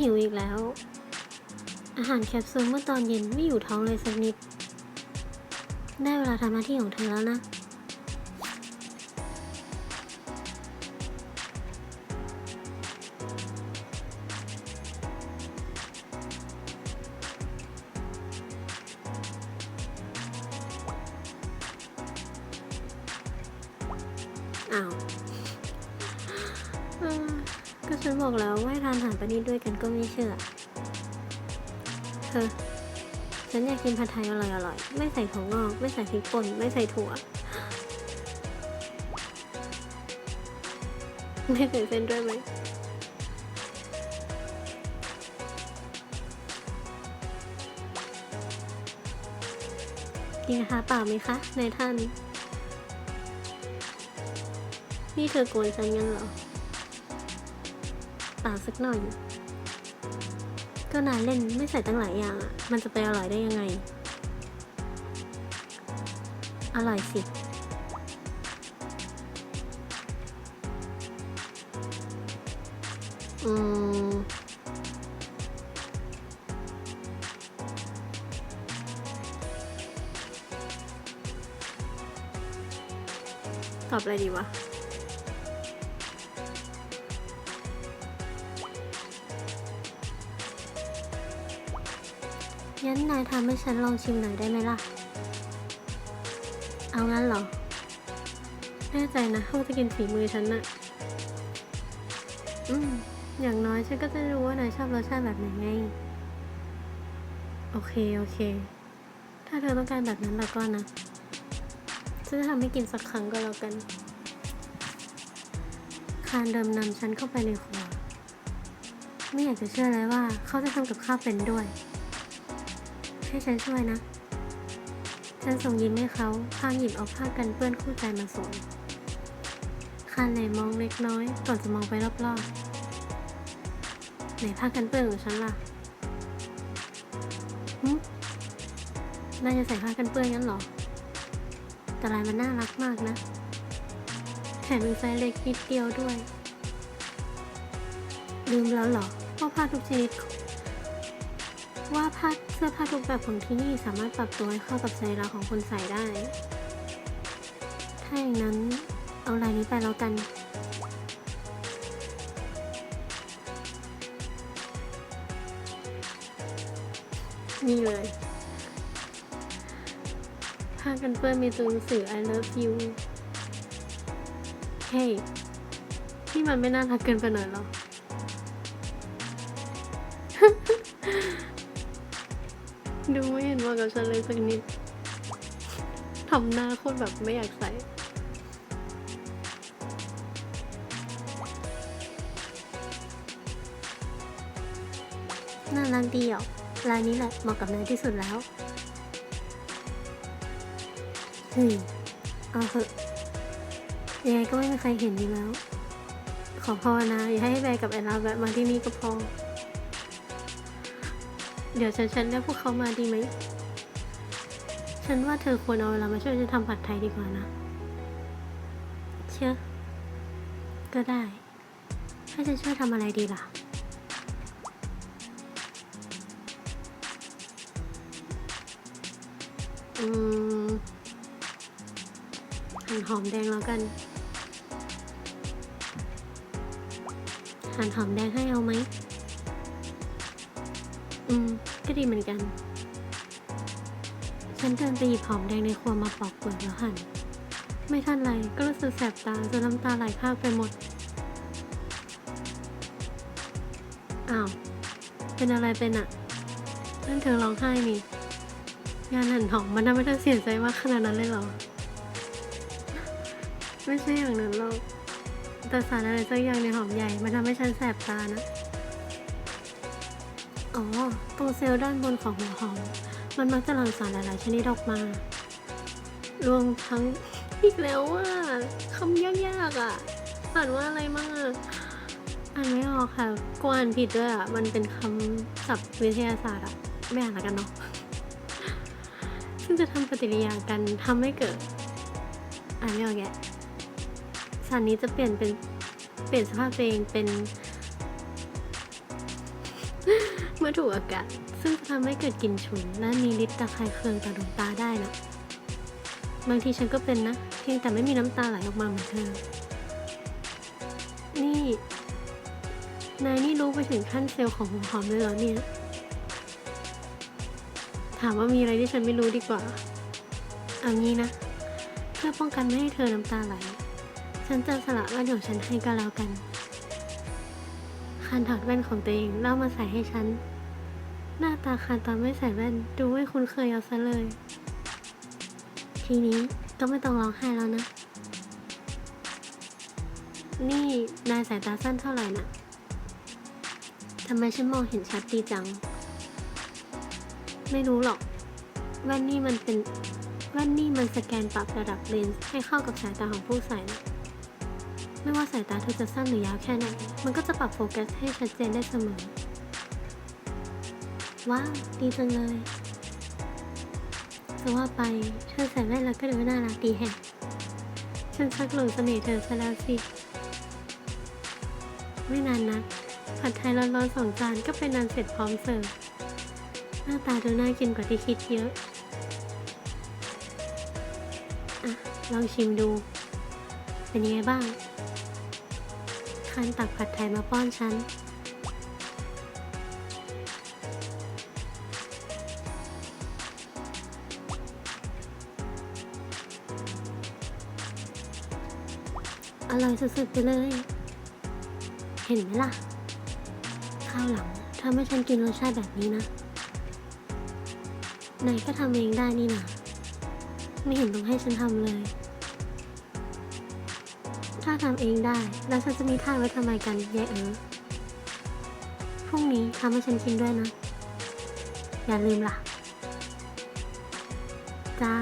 หิวอีกแล้ว อาหารแคปซูลเมื่อตอนเย็นไม่อยู่ท้องเลยสักนิด ได้เวลาทำหน้าที่ของเธอแล้วนะอ้าว ก็ฉันบอกแล้วว่าทานอาหารประณีตด้วยกันก็ไม่เชื่อเธอฉันอยากกินผัดไทยอร่อยๆไม่ใส่ถั่วงอก ไม่ใส่พริกป่นไม่ใส่ถั่ว ไม่ใส่เส้นด้วยไหมกินนะคะเปล่าไหมคะนายท่าน นี่เธอโกนฉันยังเหรอ ปล่าสักหน่อย ก็นายเล่นไม่ใส่ตั้งหลายอย่างอะ มันจะไปอร่อยได้ยังไง อร่อยสิ อืมตอบอะไรดีวะ งั้นนายทำให้ฉันลองชิมหน่อยได้ไหมล่ะ เอางั้นเหรอ แน่ใจนะว่าจะกินฝีมือฉันน่ะอืม อย่างน้อยฉันก็จะรู้ว่านายชอบรสชาติแบบไหนไง โอเค โอเค ถ้าเธอต้องการแบบนั้นแล้วก็นะ ฉันจะทำให้กินสักครั้งก็แล้วกัน คานเดิมนำฉันเข้าไปในครัว ไม่อยากจะเชื่อเลยว่าเขาจะทำกับข้าวเป็นด้วย ให้ฉันช่วยนะ ฉันส่งยิ้มให้เขาพางหยิบเอาผ้ากันเปื้อนคู่ใจมาสวมคานไหนมองเล็กน้อยก่อนจะมองไปรอบๆไหนผ้ากันเปื้อนของฉันล่ะหึน่าจะใส่ผ้ากันเปื้อนงั้นเหรอ แต่ลายมันน่ารักมากนะ แถมมีไซส์เล็กนิดเดียวด้วย ลืมแล้วเหรอว่าผ้าทุกชนิดว่าผ้า เสื้อผ้าทุกแบบของที่นี่สามารถปรับตัวให้เข้ากับใจรักของคนใส่ได้ ถ้าอย่างนั้นเอาลายนี้ไปแล้วกัน นี่เลยผ้ากันเปื้อนมีตัวหนังสือ I love you เฮ้ที่มันไม่น่ารักเกินไปหน่อยหรอ ดูไม่เห็นว่ากับฉันเลยสักนิดทำหน้าโคตรแบบไม่อยากใส่ น่ารักดีอะลายนี้แหละเหมาะกับนายที่สุดแล้วเฮ้ยเอาเถอะยังไงก็ไม่มีใครเห็นอยู่แล้ว ขอภาวนาอย่าให้แบร์กับแอนลาแวะมาที่นี่ก็พอ เดี๋ยวฉันฉันเรียกพวกเขามาดีไหม ฉันว่าเธอควรเอาเวลามาช่วยฉันทำผัดไทยดีกว่านะ เชื่อ ก็ได้ ให้ฉันช่วยทำอะไรดีล่ะ อืมหั่นหอมแดงแล้วกัน หั่นหอมแดงให้เอาไหม อืม ก็ดีเหมือนกัน ฉันเดินไปหยิบหอมแดงในครัวมาปอกเปลือกแล้วหั่น ไม่ทันไรก็รู้สึกแสบตาจนน้ำตาไหลพากไปหมด อ้าว เป็นอะไรเป็นอะนั่นเธอร้องไห้นี่ งานหั่นหอมมันทำให้เธอเสียใจมากขนาดนั้นเลยเหรอ ไม่ใช่อย่างนั้นหรอกแต่สารอะไรสักอย่างในหอมใหญ่มันทำให้ฉันแสบตานะ อ๋อ ตรงเซลล์ด้านบนของหัวหอม มันมักจะหลั่งสารหลายๆชนิดออกมา รวมทั้งอีกแล้วว่าคำยากๆอะอ่านว่าอะไรมั่งอ่านไม่ออกค่ะกวนผิดด้วยอะ มันเป็นคำศัพท์วิทยาศาสตร์อะ ไม่อ่านล้วกันเนาะ ซึ่งจะทำปฏิกิริยากันทำให้เกิด อ่านไม่ออกแกสารนี้จะเปลี่ยนเป็นเปลี่ยนสภาพตัวเองเป็น วัตถุอากาศ ซึ่งจะทำให้เกิดกลิ่นฉุนและมีฤทธิ์ตะคายเคืองต่อดวงตาได้นะบางทีฉันก็เป็นนะเพียงแต่ไม่มีน้ำตาไหลออกมาเหมือนเธอ นี่ นายนี่รู้ไปถึงขั้นเซลล์ของหัวหอมเลยเหรอเนี่ย ถามว่ามีอะไรที่ฉันไม่รู้ดีกว่าเอางี้นะ เพื่อป้องกันไม่ให้เธอน้ำตาไหล ฉันจะสละแว่นของฉันให้ก็แล้วกันคันถอดแว่นของตัวเองแล้วเอามาใส่ให้ฉัน หน้าตาคันตอนไม่ใส่แว่น ดูไม่คุ้นเคยเอาซะเลย ทีนี้ก็ไม่ต้องร้องไห้แล้วนะ นี่นายสายตาสั้นเท่าไหร่น่ะทำไมฉันมองเห็นชัดดีจัง ไม่รู้หรอกแว่นนี่มันเป็นแว่นนี่มันสแกนปรับระดับเลนส์ให้เข้ากับสายตาของผู้ใส่นะไม่ว่าสายตาเธอจะสั้นหรือยาวแค่ไหนมันก็จะปรับโฟกัสให้ชัดเจนได้เสมอ ว้าวดีจังเลยจะว่าไปเธอใส่แว่นแล้วก็ดูน่ารักดีแฮะฉันชักหลงเสน่ห์เธอซะแล้วสิ ไม่นานนัก ผัดไทยร้อนๆสองจานก็เป็นนันเสร็จพร้อมเสิร์ฟ หน้าตาดูน่ากินกว่าที่คิดเยอะ อะ ลองชิมดู เป็นยังไงบ้างคันตักผัดไทยมาป้อนฉัน อร่อยสุดๆไปเลย เห็นไหมล่ะ ข้าวหลังทำให้ฉันกินรสชาติแบบนี้นะนายก็ทำเองได้นี่นะไม่เห็นต้องให้ฉันทำเลย ถ้าทำเองได้ แล้วฉันจะมีท่าไว้ทำไมกันยายเอ๋อพรุ่งนี้ทำให้ฉันกินด้วยนะ อย่าลืมล่ะ จ้า